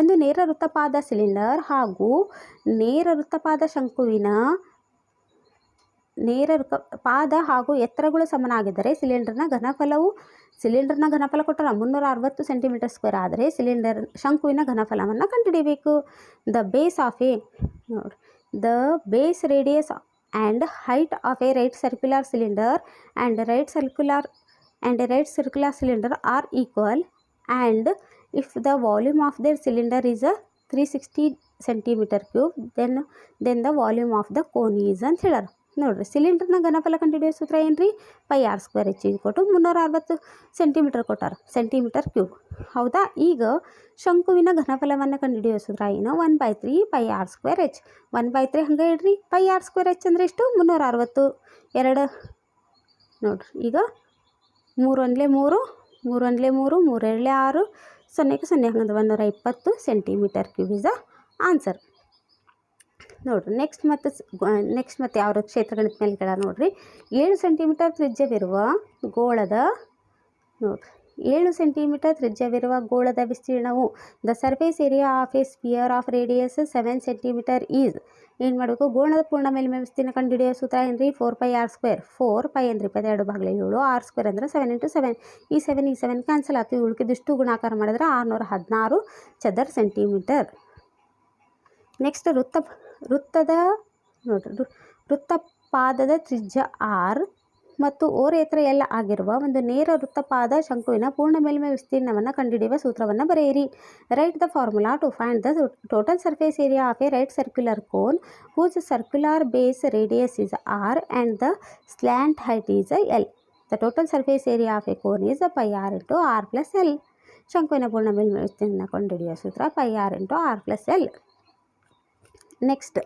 ಒಂದು ನೇರ ವೃತ್ತಪಾದ cylinder ಹಾಗೂ ನೇರ ವೃತ್ತಪಾದ ಶಂಕುವಿನ ನೇರ ಪಾದ ಹಾಗೂ ಎತ್ತರಗಳು ಸಮನಾಗಿದ್ದರೆ ಸಿಲಿಂಡರ್ನ ಘನಫಲವು, ಸಿಲಿಂಡರ್ನ ಘನಫಲ ಕೊಟ್ಟರೆ ಮುನ್ನೂರ ಅರವತ್ತು ಸೆಂಟಿಮೀಟರ್ ಸ್ಕ್ವೇರ್ ಆದರೆ ಸಿಲಿಂಡರ್ ಶಂಕುವಿನ ಘನಫಲವನ್ನು ಕಂಡುಹಿಡಿಯಬೇಕು. ದ ಬೇಸ್ ಆಫ್ ಎ, ನೋಡಿ. The base radius and height of a right circular cylinder and right circular and right circular cylinder are equal and if the volume of their cylinder is a three sixty centimetre cube, then then the volume of the cone is ಅಂತ ಹೇಳ್ಯಾರ ನೋಡ್ರಿ ಸಿಲಿಂಡರ್ನ ಘನಫಲ ಕಂಡುಹಿಡಿಯೋ ಸೂತ್ರ ಏನು ರೀ pi R square H ಕೊಟ್ಟು ಮುನ್ನೂರ ಅರವತ್ತು ಸೆಂಟಿಮೀಟರ್ ಕೊಟ್ಟಾರ. ಸೆಂಟಿಮೀಟರ್ ಕ್ಯೂಬ್ ಹೌದಾ? ಈಗ ಶಂಕುವಿನ ಘನಫಲವನ್ನು ಕಂಡುಹಿಡಿಯೋ ಸೂತ್ರ ಏನು? One by three pi r square h one by three ಹಂಗೆ ಇಡ್ರಿ ಪೈ ಆರ್ ಸ್ಕ್ವೇರ್ ಎಚ್ ಅಂದರೆ ಎಷ್ಟು? ಮುನ್ನೂರ ಅರವತ್ತು ಎರಡು. ನೋಡ್ರಿ, ಈಗ ಮೂರು ಒಂದಲೇ ಮೂರು ಮೂರು ಒಂದಲೇ ಮೂರು ಮೂರೆರಡಲೇ ಆರು, ಸೊನ್ನೆಗೆ ಸೊನ್ನೆ ಹಂಗಂದ್ರೆ ಒಂದೂರ ಇಪ್ಪತ್ತು centimetre cube is the answer ನೋಡಿರಿ ನೆಕ್ಸ್ಟ್ ಮತ್ತು ನೆಕ್ಸ್ಟ್ ಮತ್ತು ಯಾವ ಕ್ಷೇತ್ರಗಣಿತ ಮೇಲೆ ಕೇಳ ನೋಡಿರಿ. ಏಳು ಸೆಂಟಿಮೀಟರ್ ತ್ರಿಜ್ಯವಿರುವ ಗೋಳದ, ನೋಡಿರಿ, ಏಳು ಸೆಂಟಿಮೀಟರ್ ತ್ರಿಜ್ಯವಿರುವ ಗೋಳದ ವಿಸ್ತೀರ್ಣವು the surface area of a sphere of radius seven centimetre is ಏನು ಮಾಡಬೇಕು? ಗೋಳದ ಪೂರ್ಣ ಮೇಲ್ಮೈ ವಿಸ್ತೀರ್ಣ ಕಂಡುಹಿಡಿಯೋ ಸೂತ್ರ ಏನ್ರಿ? Four pi r square four pi ಅಂದ್ರೆ ಇಪ್ಪತ್ತೆರಡು ಭಾಗಲ ಏಳು ಆರ್ ಸ್ಕ್ವೇರ್ ಅಂದರೆ ಸೆವೆನ್ ಇಂಟು ಸೆವೆನ್ ಈ ಸೆವೆನ್ ಈ ಸೆವೆನ್ ಕ್ಯಾನ್ಸಲ್ ಆಯ್ತು ಉಳ್ಕಿದಿಷ್ಟು ಗುಣಾಕಾರ ಮಾಡಿದ್ರೆ ಆರುನೂರ ಹದಿನಾರು ಚದರ್ ಸೆಂಟಿಮೀಟರ್ ನೆಕ್ಸ್ಟ್ ವೃತ್ತ ವೃತ್ತದ ನೋಡಿ ವೃತ್ತಪಾದದ ತ್ರಿಜ್ಯ ಆರ್ ಮತ್ತು ಓರೆ ಎತ್ತರ ಎಲ್ಲ ಆಗಿರುವ ಒಂದು ನೇರ ವೃತ್ತಪಾದ ಶಂಕುವಿನ ಪೂರ್ಣ ಮೇಲ್ಮೈ ವಿಸ್ತೀರ್ಣವನ್ನು ಕಂಡುಹಿಡಿಯುವ ಸೂತ್ರವನ್ನು ಬರೆಯಿರಿ. Write the formula to find the total surface area of a right circular cone whose circular base radius is r and the slant height is l the total surface area of a cone is pi r into r plus l ಶಂಕುವಿನ ಪೂರ್ಣ ಮೇಲ್ಮೈ ವಿಸ್ತೀರ್ಣ ಕಂಡುಹಿಡಿಯುವ ಸೂತ್ರ pi r into r plus l next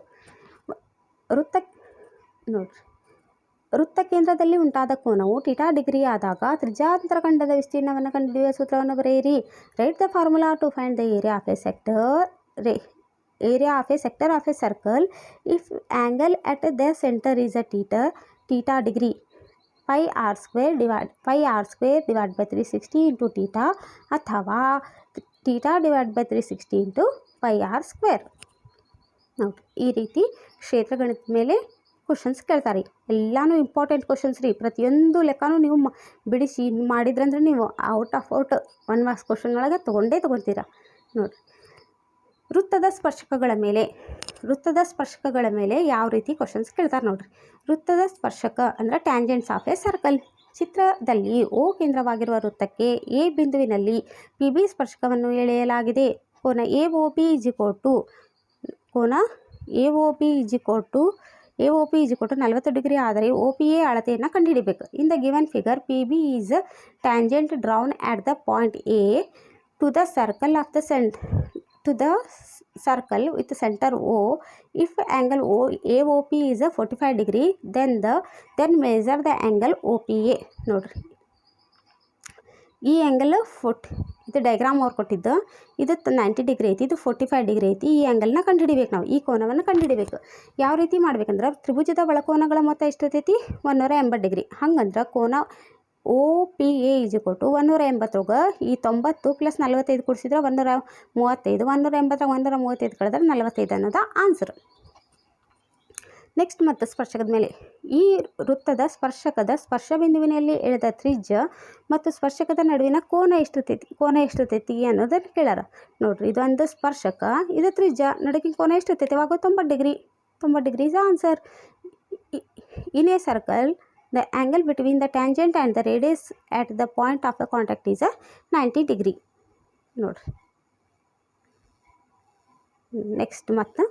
ವೃತ್ತ ನೋಡ್ರಿ. ವೃತ್ತ ಕೇಂದ್ರದಲ್ಲಿ ಉಂಟಾದ ಕೋನವು ಟಿಟಾ ಡಿಗ್ರಿ ಆದಾಗ ತ್ರಿಜಾಂತರ ಖಂಡದ ವಿಸ್ತೀರ್ಣವನ್ನು ಕಂಡುಹಿಡಿಯುವ ಸೂತ್ರವನ್ನು ಬರೆಯಿರಿ. Write the formula to find the area of a sector ray area of a sector of a circle if angle at the centre is a theta theta degree pi r square divide pi r square divide by three sixty into theta ಅಥವಾ theta divide by three sixty into pi r square ನೋಡಿ ಈ ರೀತಿ ಕ್ಷೇತ್ರಗಣಿತ ಮೇಲೆ questions ಕೇಳ್ತಾರೆ. ಎಲ್ಲನೂ important questions ರೀ. ಪ್ರತಿಯೊಂದು ಲೆಕ್ಕನೂ ನೀವು ಬಿಡಿಸಿ ಮಾಡಿದ್ರಂದ್ರೆ ನೀವು out of out one marks ಒಳಗೆ ತೊಗೊಂಡೇ ತೊಗೊತೀರ ನೋಡಿ ವೃತ್ತದ ಸ್ಪರ್ಶಕಗಳ ಮೇಲೆ, ವೃತ್ತದ ಸ್ಪರ್ಶಕಗಳ ಮೇಲೆ ಯಾವ ರೀತಿ ಕ್ವಶನ್ಸ್ ಕೇಳ್ತಾರೆ ನೋಡಿರಿ. ವೃತ್ತದ ಸ್ಪರ್ಶಕ ಅಂದರೆ ಟ್ಯಾಂಜೆಂಟ್ಸ್ ಆಫ್ ಎ ಸರ್ಕಲ್ ಚಿತ್ರದಲ್ಲಿ ಓ ಕೇಂದ್ರವಾಗಿರುವ ವೃತ್ತಕ್ಕೆ ಎ ಬಿಂದುವಿನಲ್ಲಿ ಪಿ ಬಿ ಸ್ಪರ್ಶಕವನ್ನು ಎಳೆಯಲಾಗಿದೆ. ಕೋನ ಎ ಓ ಪಿ ಟು ಕೋನ A O P to A O P to ನಲವತ್ತು ಡಿಗ್ರಿ ಆದರೆ ಒ ಪಿ ಎ ಅಳತೆಯನ್ನು ಕಂಡುಹಿಡಿಬೇಕು in the given figure P B is tangent drawn at the point A to the circle of the cent to the s- circle with center O. If angle O AOP is a 45 degree, then the then measure the angle OPA. ನೋಡ್ರಿ ಈ angle forty ಇದು diagram ಅವ್ರು ಕೊಟ್ಟಿದ್ದು. ಇದು ninety degree ಐತಿ, ಇದು forty five degree ಐತಿ. ಈ ಆ್ಯಂಗಲ್ನ ಕಂಡುಹಿಡಿಬೇಕು ನಾವು, ಈ ಕೋನವನ್ನು ಕಂಡುಹಿಡಿಬೇಕು. ಯಾವ ರೀತಿ ಮಾಡ್ಬೇಕಂದ್ರೆ ತ್ರಿಭುಜದ ಒಳಕೋನಗಳ ಮೊತ್ತ ಎಷ್ಟೈತಿ ಒಂದೂರ ಎಂಬತ್ತು ಡಿಗ್ರಿ ಹಂಗಂದ್ರೆ ಕೋನ ಒ ಪಿ ಎ ಕೊಟ್ಟು ಒಂದೂರ ಎಂಬತ್ತರಾಗ ಈ ತೊಂಬತ್ತು ಪ್ಲಸ್ ನಲ್ವತ್ತೈದು ಕೊಡಿಸಿದ್ರೆ ಒಂದೂರ ಮೂವತ್ತೈದು, ಒಂದೂರ ಎಂಬತ್ತರ ಒಂದೂರ ಮೂವತ್ತೈದು ಕಳೆದ್ರೆ ನಲವತ್ತೈದು ಅನ್ನೋದು ಆನ್ಸರ್ ನೆಕ್ಸ್ಟ್ ಮತ್ತು ಸ್ಪರ್ಶಕದ ಮೇಲೆ. ಈ ವೃತ್ತದ ಸ್ಪರ್ಶಕದ ಸ್ಪರ್ಶ ಬಿಂದುವಿನಲ್ಲಿ ಎಳೆದ ತ್ರಿಜ್ಯ ಮತ್ತು ಸ್ಪರ್ಶಕದ ನಡುವಿನ ಕೋನ ಎಷ್ಟಿರ್ತೈತಿ? ಕೋನ ಎಷ್ಟಿರ್ತೈತಿ ಅನ್ನೋದನ್ನು ಕೇಳ್ಯಾರ. ನೋಡ್ರಿ ಇದೊಂದು ಸ್ಪರ್ಶಕ, ಇದು ತ್ರಿಜ್ಯ. ನಡುವಿನ ಕೋನ ಎಷ್ಟಿರ್ತೈತಿ? ಅವಾಗ ತೊಂಬತ್ತು ಡಿಗ್ರಿ. ತೊಂಬತ್ತು degree is answer in a circle the angle between the tangent and the radius at the point of the contact is a ninety degree ನೋಡ್ರಿ. ನೆಕ್ಸ್ಟ್ ಮತ್ತು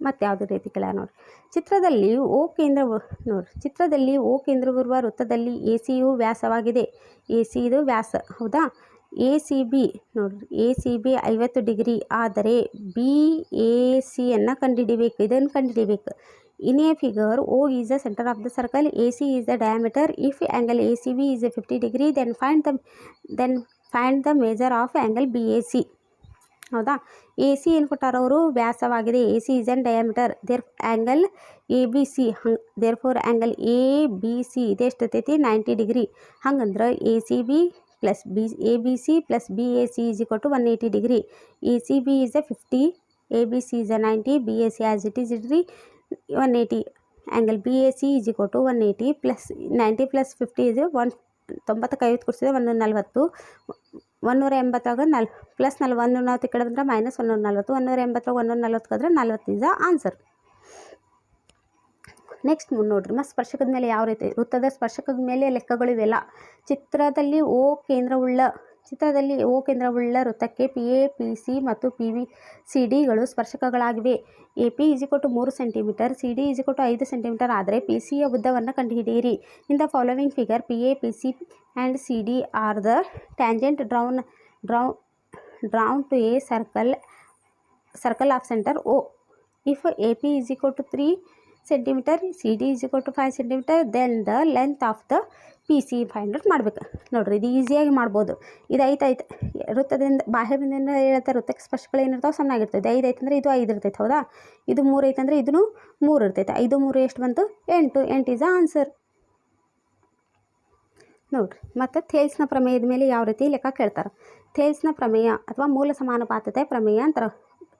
ಮತ್ತು ಯಾವುದೇ ರೀತಿ ಕೆಳ ನೋಡಿ ಚಿತ್ರದಲ್ಲಿ ಓ ಕೇಂದ್ರ ನೋಡಿ ಚಿತ್ರದಲ್ಲಿ ಓ ಕೇಂದ್ರವಿರುವ ವೃತ್ತದಲ್ಲಿ ಎ ಸಿಯು ವ್ಯಾಸವಾಗಿದೆ. ಎ ಸಿ ಇದು ವ್ಯಾಸ. ಹೌದಾ? ಎ ಸಿ ಬಿ ನೋಡಿರಿ. ಎ ಸಿ ಬಿ ಐವತ್ತು ಡಿಗ್ರಿ. ಆದರೆ ಬಿ ಎ ಸಿಯನ್ನು ಕಂಡುಹಿಡಿಬೇಕು ಇದನ್ನು ಕಂಡುಹಿಡಿಬೇಕು in a figure, O is the centre of the circle A C is the diameter. If angle A C B is a fifty degree, then find the then find the major of angle B A C ಹೌದಾ? A C ಏನು ಕೊಟ್ಟಾರ ಅವರು ವ್ಯಾಸವಾಗಿದೆ. A C is an diameter. There angle A B C. ಹಂಗೆ, therefore angle A B C. ಇದೆಷ್ಟೈತಿ ninety degree. ಹಂಗಂದ್ರೆ A C B plus B, A B C plus B A C is equal to one eighty degree. A C B is a fifty, A B C is a ninety, B A C as it is ಇಡ್ರಿ one eighty. Angle B A C is equal to one eighty plus ninety plus fifty ಇದು one ತೊಂಬತ್ತಕ್ಕೆ ಐವತ್ತು ಕೊಡಿಸಿದ್ರೆ ಒಂದು ನಲ್ವತ್ತು. ಒಂದೂರ ಎಂಬತ್ತಾಗ ನಲ್ plus ನಲ್ ಒಂದು ಈ ಕಡೆ ಬಂದರೆ ಮೈನಸ್ ಒಂದೂರ ನಲ್ವತ್ತು ಒಂದೂರ ಎಂಬತ್ತಾಗ ಒಂದೂರ ನಲ್ವತ್ತು ಕದ್ರೆ ನಲ್ವತ್ತು ಇಸ್ ಆನ್ಸರ್ ನೆಕ್ಸ್ಟ್ ಮುಂದೆ ನೋಡ್ರಿ ಮತ್ತು ಸ್ಪರ್ಶಕದ ಮೇಲೆ ಯಾವ ರೀತಿ ವೃತ್ತದ ಸ್ಪರ್ಶಕದ ಮೇಲೆ ಲೆಕ್ಕಗಳು ಇವೆಲ್ಲ. ಚಿತ್ರದಲ್ಲಿ ಓ ಕೇಂದ್ರವುಳ್ಳ ಚಿತ್ರದಲ್ಲಿ ಓ ಕೇಂದ್ರವುಳ್ಳ ವೃತ್ತಕ್ಕೆ ಪಿ ಎ ಪಿ ಸಿ ಮತ್ತು ಪಿ ವಿ ಸಿ ಡಿಗಳು ಸ್ಪರ್ಶಕಗಳಾಗಿವೆ. ಎ ಪಿ ಇಜಿಕೊಟ್ಟು ಮೂರು ಸೆಂಟಿಮೀಟರ್ ಸಿ ಡಿ ಇಜಿಕೊಟ್ಟು ಐದು ಸೆಂಟಿಮೀಟರ್ ಆದರೆ ಪಿ ಸಿಯ ಉದ್ದವನ್ನು ಕಂಡುಹಿಡಿಯಿರಿ. In the following figure P A P C and C D are the tangent drawn draw drawn to a circle circle of centre O if A P is equal to three centimetre C D is equal to five centimetre then the length of the P C find out ಮಾಡ್ಬೇಕು. ನೋಡಿರಿ, ಇದು ಈಸಿಯಾಗಿ ಮಾಡ್ಬೋದು. ಇದು ಐತೆ ಐತೆ ವೃತ್ತದಿಂದ ಬಾಹ್ಯದಿಂದ ಹೇಳ್ತಾರೆ ವೃತ್ತಕ್ಕೆ ಸ್ಪರ್ಶಗಳು ಏನಿರ್ತಾವೆ ಸಣ್ಣ ಆಗಿರ್ತೈತೆ ಐದು ಐತೆ ಅಂದರೆ ಇದು ಐದು ಇರ್ತೈತೆ, ಹೌದಾ? ಇದು ಮೂರು ಐತೆ ಅಂದರೆ ಇದೂ ಮೂರು ಇರ್ತೈತೆ. ಐದು, ಮೂರು ಎಷ್ಟು ಬಂತು? ಎಂಟು. ಎಂಟು ಇಸ್ ಆನ್ಸರ್ ನೋಡಿರಿ, ಮತ್ತು ಥೇಲ್ಸ್ನ ಪ್ರಮೇಯದ ಮೇಲೆ ಯಾವ ರೀತಿ ಲೆಕ್ಕ ಕೇಳ್ತಾರೆ? ಥೇಲ್ಸ್ನ ಪ್ರಮೇಯ ಅಥವಾ ಮೂಲ ಸಮಾನುಪಾತತೆ ಪ್ರಮೇಯ ಅಂತಾರೆ.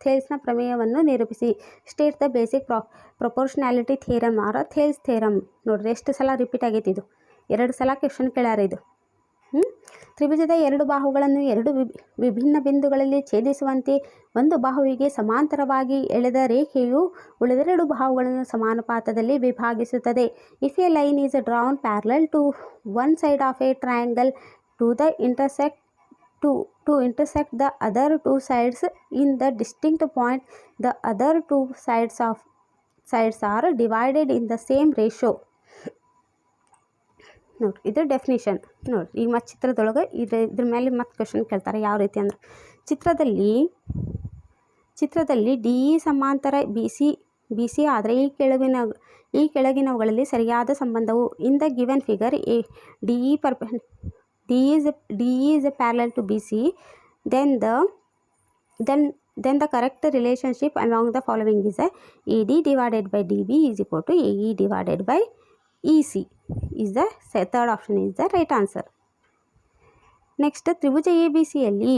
ಥೇಲ್ಸ್ನ ಪ್ರಮೇಯವನ್ನು ನಿರೂಪಿಸಿ. State the basic pro, proportionality theorem or Thales theorem ನೋಡ್ರಿ, ಎಷ್ಟು ಸಲ ರಿಪೀಟ್ ಆಗೈತಿ ಇದು? ಎರಡು ಸಲ ಕ್ವೆಶನ್ ಕೇಳ್ಯಾರ ಇದು. ತ್ರಿಭುಜದ ಎರಡು ಬಾಹುಗಳನ್ನು ಎರಡು ವಿಭಿ ವಿಭಿನ್ನ ಬಿಂದುಗಳಲ್ಲಿ ಛೇದಿಸುವಂತೆ ಒಂದು ಬಾಹುವಿಗೆ ಸಮಾಂತರವಾಗಿ ಎಳೆದ ರೇಖೆಯು ಉಳಿದೆರಡು ಬಾಹುಗಳನ್ನು ಸಮಾನುಪಾತದಲ್ಲಿ ವಿಭಾಗಿಸುತ್ತದೆ. If a line is drawn parallel to one side of a triangle to the intersect to to intersect the other two sides in the distinct point. The other two sides of, sides are divided in the same ratio. ನೋಡಿರಿ ಇದು definition ನೋಡಿರಿ ಈಗ ಮತ್ತು ಚಿತ್ರದೊಳಗೆ ಇದ್ರ ಇದ್ರ ಮೇಲೆ ಮತ್ತೆ question ಕೇಳ್ತಾರೆ ಯಾವ ರೀತಿ ಅಂದ್ರೆ. ಚಿತ್ರದಲ್ಲಿ ಚಿತ್ರದಲ್ಲಿ ಡಿ ಇ ಸಮಾಂತರ ಬಿ ಸಿ ಬಿ ಸಿ ಆದರೆ ಈ ಕೆಳಗಿನ, ಈ ಕೆಳಗಿನವುಗಳಲ್ಲಿ ಸರಿಯಾದ ಸಂಬಂಧವು in the given figure A D E perp D is a, is is a parallel to BC, then the then then the correct relationship among the following is a AD divided by DB is equal to AE divided by EC is the third option is the right answer. Next ತ್ರಿಭುಜ A B ಸಿಯಲ್ಲಿ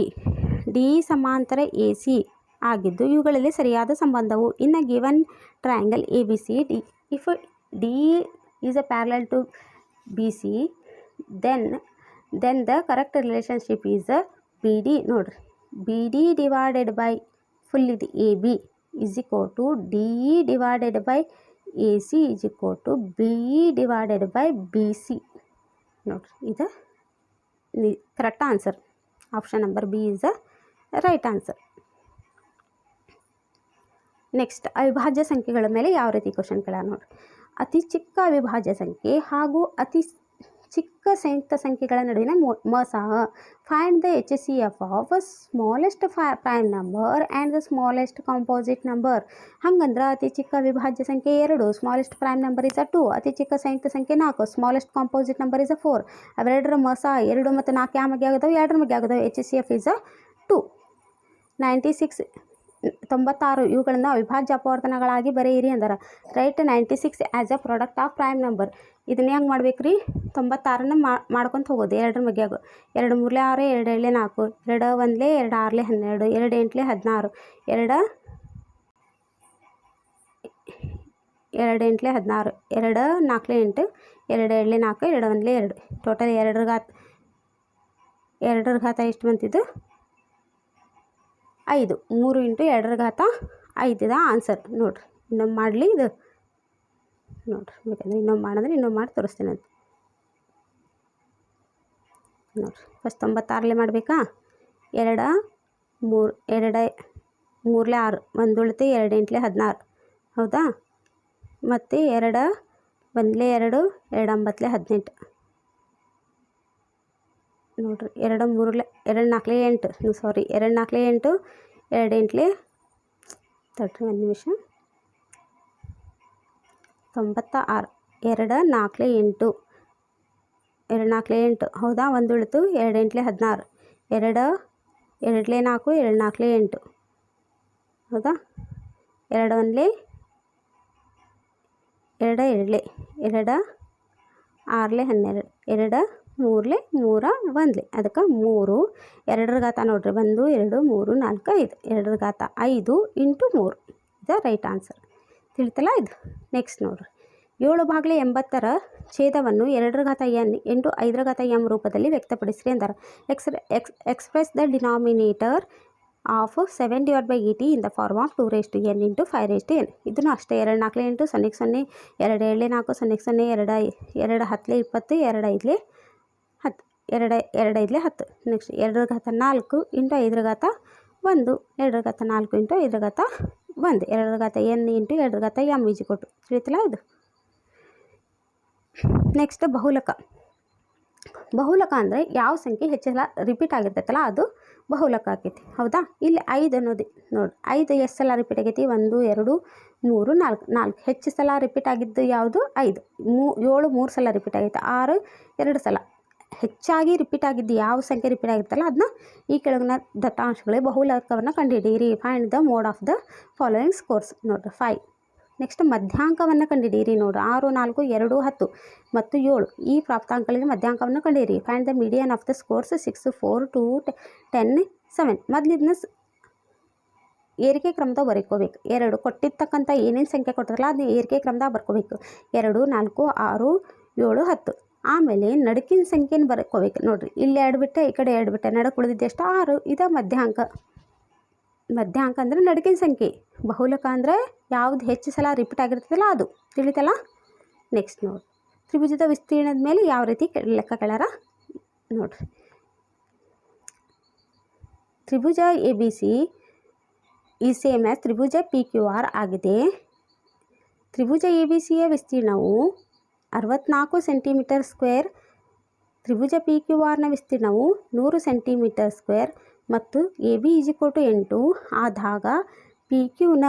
D ಸಮಾಂತರ A C ಆಗಿದ್ದು ಇವುಗಳಲ್ಲಿ ಸರಿಯಾದ ಸಂಬಂಧವು ಇನ್ನು given triangle A B C D if D is a parallel to B C then then the correct relationship is B D ನೋಡ್ರಿ. B D divided by full ಇದು A B is equal to D E divided by A C is equal to B E divided by B C ನೋಡ್ರಿ, ಇದು correct answer option number B is the right answer next ಅವಿಭಾಜ್ಯ ಸಂಖ್ಯೆಗಳ ಮೇಲೆ ಯಾವ ರೀತಿ question ಕೇಳ ನೋಡಿ ಅತಿ ಚಿಕ್ಕ ಅವಿಭಾಜ್ಯ ಸಂಖ್ಯೆ ಹಾಗೂ ಅತಿ ಚಿಕ್ಕ ಸಂಯುಕ್ತ ಸಂಖ್ಯೆಗಳ ನಡುವಿನ ಮೊ, ಮೊಸ. Find the H C F of smallest five prime number and the smallest composite number ಹಂಗಂದ್ರೆ ಅತಿ ಚಿಕ್ಕ ವಿಭಾಜ್ಯ ಸಂಖ್ಯೆ ಎರಡು smallest prime number is a two ಅತಿ ಚಿಕ್ಕ ಸಂಯುಕ್ತ ಸಂಖ್ಯೆ ನಾಲ್ಕು smallest composite number is a four ಅವೆರಡರ ಮಸ ಎರಡು ಮತ್ತು ನಾಲ್ಕು ಯಾವ ಮಗೆ ಆಗದವು? ಎರಡರ ಮಗೆ ಆಗದವು. H C F is a two ninety six ತೊಂಬತ್ತಾರು ಇವುಗಳನ್ನು ಅವಿಭಾಜ್ಯ ಅಪವರ್ತನಗಳಾಗಿ ಬರೆಯಿರಿ ಅಂದರ. Write ninety six as a product of prime number ಇದನ್ನ ಹೆಂಗೆ ಮಾಡ್ಬೇಕು ರೀ ತೊಂಬತ್ತಾರನ್ನ ಮಾಡ್ಕೊತ ಹೋಗೋದು. ಎರಡರ ಮಗ್ಯಾಗ ಎರಡು ಮೂರಲೆ ಆರು, ಎರಡು ಏಳಲೆ ನಾಲ್ಕು. ಎರಡು ಒಂದಲೆ, ಎರಡು ಆರಲೆ ಹನ್ನೆರಡು. ಎರಡು ಎಂಟಲೆ ಹದಿನಾರು. ಎರಡು ಎರಡು ಎಂಟಲೆ ಹದಿನಾರು. ಎರಡು ನಾಲ್ಕಲೆ ಎಂಟು. ಎರಡು ಎರಡಲೆ ನಾಲ್ಕು. ಎರಡು ಒಂದಲೆ ಎರಡು. ಟೋಟಲ್ ಎರಡರ ಘಾತ ಎರಡರ ಘಾತ ಎಷ್ಟು ಬಂತಿದ್ದು? ಐದು. ಮೂರು ಇಂಟು ಎರಡರ ಘಾತ ಐದಿದ ಆನ್ಸರ್. ನೋಡಿರಿ. ಇನ್ನೊಮ್ಮೆ ಮಾಡಲಿ ಇದು. ನೋಡಿರಿ, ಬೇಕಂದ್ರೆ ಇನ್ನೊಮ್ಮೆ ಮಾಡಿದ್ರೆ ಇನ್ನೊಮ್ಮೆ ಮಾಡಿ ತೋರಿಸ್ತೀನಿ ಅಂತ. ನೋಡಿರಿ ಫಸ್ಟ್ ತೊಂಬತ್ತಾರಲೆ ಮಾಡಬೇಕಾ? ಎರಡು, ಮೂರು, ಎರಡು, ಮೂರಲೆ ಆರು ಒಂದು ಉಳಿತು ಎರಡು, ಎಂಟ್ಲೆ ಹದಿನಾರು. ಹೌದಾ? ಮತ್ತು ಎರಡು, ಒಂದಲೇ ಎರಡು ಎರಡು ಒಂಬತ್ತಲೆ ಹದಿನೆಂಟು. ನೋಡಿರಿ, ಎರಡು, ಮೂರಲೆ, ಎರಡು ನಾಲ್ಕಲೆ ಎಂಟು. ಸಾರಿ ಎರಡು ನಾಲ್ಕಲೆ ಎಂಟು, ಎರಡು ಎಂಟ್ಲೆ, ತಡ್ರಿ, ಒಂದು ನಿಮಿಷ. ತೊಂಬತ್ತ ಆರು ಎರಡು ನಾಲ್ಕಲೆ ಎಂಟು, ಎರಡು ನಾಲ್ಕಲೆ ಎಂಟು, ಹೌದಾ? ಒಂದು ಉಳಿತು ಎರಡು ಎಂಟ್ಲೆ ಹದಿನಾರು, ಎರಡು, ಎರಡಲೆ ನಾಲ್ಕು, ಎರಡು ನಾಲ್ಕಲೆ ಎಂಟು, ಹೌದಾ? ಎರಡು ಒಂದ್ಲೆ, ಎರಡು ಎರಡಲೆ, ಎರಡು ಆರಲೆ ಹನ್ನೆರಡು, ಎರಡು ಮೂರಲೆ ಮೂರ ಒಂದ್ಲೆ, ಅದಕ್ಕೆ ಮೂರು, ಎರಡರ ಘಾತ ನೋಡ್ರಿ, ಒಂದು, ಎರಡು, ಮೂರು, ನಾಲ್ಕು, ಐದು, ಎರಡರ ಘಾತ ಐದು, ಇಂಟು ಮೂರು, ಇದು ರೈಟ್ ಆನ್ಸರ್. ತಿಳಿತಲ್ಲ ಇದು? ನೆಕ್ಸ್ಟ್ ನೋಡ್ರಿ ಏಳು ಬಾಗಿಲು ಎಂಬತ್ತರ ಛೇದವನ್ನು ಎರಡರ ಘಾತ ಎನ್ ಎಂಟು ಐದರ ಘಾತ ಎಂ ರೂಪದಲ್ಲಿ ವ್ಯಕ್ತಪಡಿಸ್ರಿ ಅಂತಾರೆ ex ex express the denominator of seven divide by eighty in the form of two raise to n into five raise to n ಇದನ್ನು ಅಷ್ಟೇ ಎರಡು ನಾಲ್ಕಲೆ ಎಂಟು ಸೊನ್ನೆಗೆ ಸೊನ್ನೆ, ಎರಡು ಏಳು ನಾಲ್ಕು ಸೊನ್ನೆಗೆ ಸೊನ್ನೆ, ಎರಡು ಎರಡು ಹತ್ತಲೆ ಇಪ್ಪತ್ತು, ಎರಡು ಐದಲೆ ಹತ್ತು ಎರಡು ಎರಡು ಐದಲೆ ಹತ್ತು. ನೆಕ್ಸ್ಟ್ ಎರಡರ ಘಾತ ನಾಲ್ಕು ಇಂಟು ಐದರ ಘಾತ ಒಂದು ಎರಡರ ಘಾತ ನಾಲ್ಕು ಇಂಟು ಐದರ ಘಾತ ಒಂದು ಎರಡರ ಘಾತ ಎನ್ ಇಂಟು ಎರಡರ ಘಾತ ಎಂ ಈಜಿ ಕೊಟ್ಟು ತಿಳಿತಲ್ಲ ಇದು? ನೆಕ್ಸ್ಟ್ ಬಹುಲಕ. ಬಹುಲಕ ಅಂದರೆ ಯಾವ ಸಂಖ್ಯೆ ಹೆಚ್ಚು ಸಲ ರಿಪೀಟ್ ಆಗಿರ್ತೈತಲ್ಲ ಅದು ಬಹುಲಕ ಆಕೈತಿ. ಹೌದಾ? ಇಲ್ಲಿ ಐದು ಅನ್ನೋದು ನೋಡಿ, ಐದು ಎಷ್ಟು ಸಲ ರಿಪೀಟ್ ಆಗೈತಿ ಒಂದು, ಎರಡು, ಮೂರು, ನಾಲ್ಕು ನಾಲ್ಕು. ಹೆಚ್ಚು ಸಲ ರಿಪೀಟ್ ಆಗಿದ್ದು ಯಾವುದು? ಐದು. ಮೂ, ಏಳು, ಮೂರು ಸಲ ರಿಪೀಟ್ ಆಗೈತೆ. ಆರು, ಎರಡು ಸಲ. ಹೆಚ್ಚಾಗಿ ರಿಪೀಟ್ ಆಗಿದ್ದು ಯಾವ ಸಂಖ್ಯೆ ರಿಪೀಟ್ ಆಗಿರ್ತಲ್ಲ ಅದನ್ನ ಈ ಕೆಳಗಿನ ದತ್ತಾಂಶಗಳೇ ಬಹುಲಕವನ್ನು ಕಂಡುಹಿಡಿಯಿರಿ find the mode of the following scores ನೋಡ್ರಿ ಫೈವ್ ನೆಕ್ಸ್ಟ್ ಮಧ್ಯಾಂಕವನ್ನು ಕಂಡುಹಿಡಿಯಿರಿ ನೋಡ್ರಿ, ಆರು, ನಾಲ್ಕು, ಎರಡು, ಹತ್ತು ಮತ್ತು ಏಳು. ಈ ಪ್ರಾಪ್ತಾಂಕಗಳಿಗೆ ಮಧ್ಯಾಂಕವನ್ನು ಕಂಡುಹಿಡಿಯಿರಿ find the median of the scores six four two ten seven ಮೊದಲು ಇದನ್ನ ಸ್- ಏರಿಕೆ ಕ್ರಮದಾಗ ಬರ್ಕೋಬೇಕು. ಎರಡು ಕೊಟ್ಟಿರ್ತಕ್ಕಂಥ ಏನೇನು ಸಂಖ್ಯೆ ಕೊಟ್ಟಿರಲ್ಲ ಅದನ್ನ ಏರಿಕೆ ಕ್ರಮದಾಗ ಬರ್ಕೋಬೇಕು. ಎರಡು, ನಾಲ್ಕು, ಆರು, ಏಳು, ಹತ್ತು. ಆಮೇಲೆ ನಡುಕಿನ ಸಂಖ್ಯೆನ ಬರ್ಕೋಬೇಕು. ನೋಡಿರಿ, ಇಲ್ಲಿ ಎರಡು ಬಿಟ್ಟ, ಈ ಕಡೆ ಎರಡು ಬಿಟ್ಟ ನಡಕ್ಕೆ ಉಳಿದಿದ್ದು ಎಷ್ಟು? ಆರು. ಇದು ಮಧ್ಯಾಂಕ. ಮಧ್ಯಾಂಕ ಅಂದರೆ ನಡುಕಿನ ಸಂಖ್ಯೆ. ಬಹುಲಕ ಅಂದರೆ ಯಾವ್ದು ಹೆಚ್ಚು ಸಲ ರಿಪೀಟ್ ಆಗಿರ್ತದಲ್ಲ ಅದು. ತಿಳಿತಲ್ಲ? ನೆಕ್ಸ್ಟ್ ನೋಡಿ ತ್ರಿಭುಜದ ವಿಸ್ತೀರ್ಣದ ಮೇಲೆ ಯಾವ ರೀತಿ ಲೆಕ್ಕ ಕೇಳಾರ? ನೋಡಿರಿ. ತ್ರಿಭುಜ ಎ ಬಿ ಸಿ ಈ ಸೇಮ್ ತ್ರಿಭುಜ ಪಿ ಕ್ಯೂ ಆರ್ ಆಗಿದೆ. ತ್ರಿಭುಜ ಎ ಬಿ ಸಿಯ ವಿಸ್ತೀರ್ಣವು ಅರವತ್ನಾಲ್ಕು ಸೆಂಟಿಮೀಟರ್ ಸ್ಕ್ವೇರ್ ತ್ರಿಭುಜ ಪಿ ಕ್ಯೂ ಆರ್ನ ವಿಸ್ತೀರ್ಣವು ನೂರು ಸೆಂಟಿಮೀಟರ್ ಸ್ಕ್ವೇರ್ ಮತ್ತು ಎ ಬಿ ಟು ಎಂಟು ಆದಾಗ ಪಿ ಕ್ಯೂನ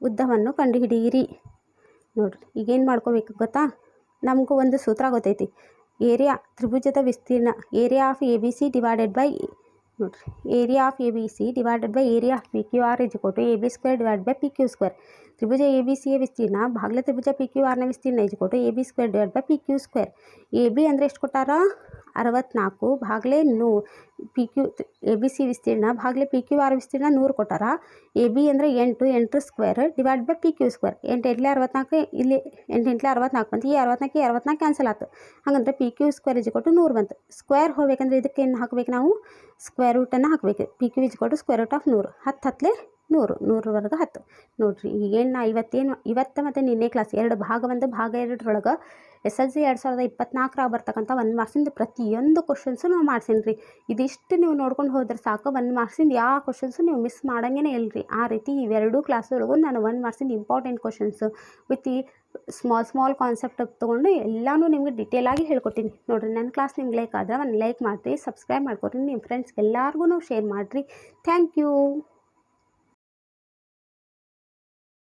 ಉದ್ದವನ್ನು ಕಂಡುಹಿಡಿಯಿರಿ. ನೋಡಿರಿ, ಈಗೇನು ಮಾಡ್ಕೋಬೇಕು ಗೊತ್ತಾ? ನಮಗೂ ಒಂದು ಸೂತ್ರ ಗೊತ್ತೈತಿ. ಏರಿಯಾ ತ್ರಿಭುಜದ ವಿಸ್ತೀರ್ಣ, area of A B C divided by ನೋಡಿರಿ, area of A B C divided by area of P Q R is to A B square divide by P Q square. Tribhuja A B ಸಿಯ ವಿಸ್ತೀರ್ಣ ಭಾಗಲ ತ್ರಿಭುಜ P Q ಆರ್ನ ವಿಸ್ತೀರ್ಣ is ಕೊಟ್ಟು A B square divide by P Q square. A B ಅಂದರೆ ಎಷ್ಟು ಕೊಟ್ಟಾರ? ಅರವತ್ನಾಲ್ಕು. ಭಾಗಲೇ ನೂ, P Q A B C ವಿಸ್ತೀರ್ಣ ಭಾಗಲೇ ಪಿ ಕ್ಯೂ ಆರ್ ವಿಸ್ತೀರ್ಣ ನೂರು ಕೊಟ್ಟಾರ? ಎ ಬಿ ಅಂದರೆ ಎಂಟು ಎಂಟು square divide by P Q square. ಎಂಟು ಎಂಟ್ಲೆ ಅರವತ್ನಾಲ್ಕು, ಇಲ್ಲಿ ಎಂಟು ಎಂಟ್ಲೆ ಅರವತ್ನಾಲ್ಕು ಬಂತು. ಈ ಅರವತ್ನಾಲ್ಕು ಅರವತ್ನಾಲ್ಕು ಕ್ಯಾನ್ಸಲ್ ಆಯ್ತು ಹಾಗಂದ್ರೆ ಪಿ ಕ್ಯೂ ಸ್ಕ್ವೇರ್ ಇಜ್ ಕೊಟ್ಟು ನೂರು ಬಂತು. ಸ್ಕ್ವೇರ್ ಹೋಗ್ಬೇಕಂದ್ರೆ ಇದಕ್ಕೆ ಏನು ಹಾಕ್ಬೇಕು ನಾವು? ಸ್ಕ್ವೇರ್ ರೂಟನ್ನು ಹಾಕಬೇಕು. ಪಿ ಕ್ಯೂ ಇಜ್ ಕೊಟ್ಟು ಸ್ಕ್ವೇರ್ ರೂಟ್ ಆಫ್ ನೂರು. ಹತ್ತು ಹತ್ತಲೇ ನೂರು, ನೂರವರೆಗೆ ಹತ್ತು. ನೋಡಿರಿ, ಈಗೇನು ನಾ ಇವತ್ತೇನು, ಇವತ್ತು ಮತ್ತು ನಿನ್ನೆ ಕ್ಲಾಸ್ ಎರಡು ಭಾಗ ಒಂದು, ಭಾಗ ಎರಡರೊಳಗೆ ಎಸ್ ಎಲ್ ಸಿ ಎರಡು ಸಾವಿರದ ಇಪ್ಪತ್ನಾಲ್ಕರಾಗ ಬರ್ತಕ್ಕಂಥ ಒಂದು ಮಾರ್ಕ್ಸಿಂದ ಪ್ರತಿಯೊಂದು ಕ್ವಶನ್ಸು ನಾವು ಮಾಡ್ಸೀನಿ ರೀ ಇದಿಷ್ಟು ನೀವು ನೋಡ್ಕೊಂಡು ಹೋದ್ರೆ ಸಾಕು, ಒಂದು ಮಾರ್ಕ್ಸಿಂದ ಯಾವ ಕ್ವಶನ್ಸು ನೀವು ಮಿಸ್ ಮಾಡೋಂಗೇನೆ ಇಲ್ಲ ರೀ ಆ ರೀತಿ ಇವೆರಡೂ ಕ್ಲಾಸ್ವರೆಗೂ ನಾನು ಒಂದು ಮಾರ್ಕ್ಸಿಂದ ಇಂಪಾರ್ಟೆಂಟ್ ಕ್ವಶನ್ಸು ವಿತ್ ಈ ಸ್ಮಾಲ್ ಸ್ಮಾಲ್ ಕಾನ್ಸೆಪ್ಟ್ ತೊಗೊಂಡು ಎಲ್ಲನೂ ನಿಮಗೆ ಆಗಿ ಹೇಳ್ಕೊಟ್ಟಿನಿ. ನೋಡಿರಿ ನನ್ನ ಕ್ಲಾಸ್ ನಿಮ್ಗೆ ಲೈಕ್ ಆದ್ರೆ ಒಂದು ಲೈಕ್ ಮಾಡಿರಿ ಸಬ್ಸ್ಕ್ರೈಬ್ ಮಾಡ್ಕೊರಿ ನಿಮ್ಮ ಫ್ರೆಂಡ್ಸ್ ಎಲ್ಲರಿಗೂ ಶೇರ್ ಮಾಡಿರಿ. Thank you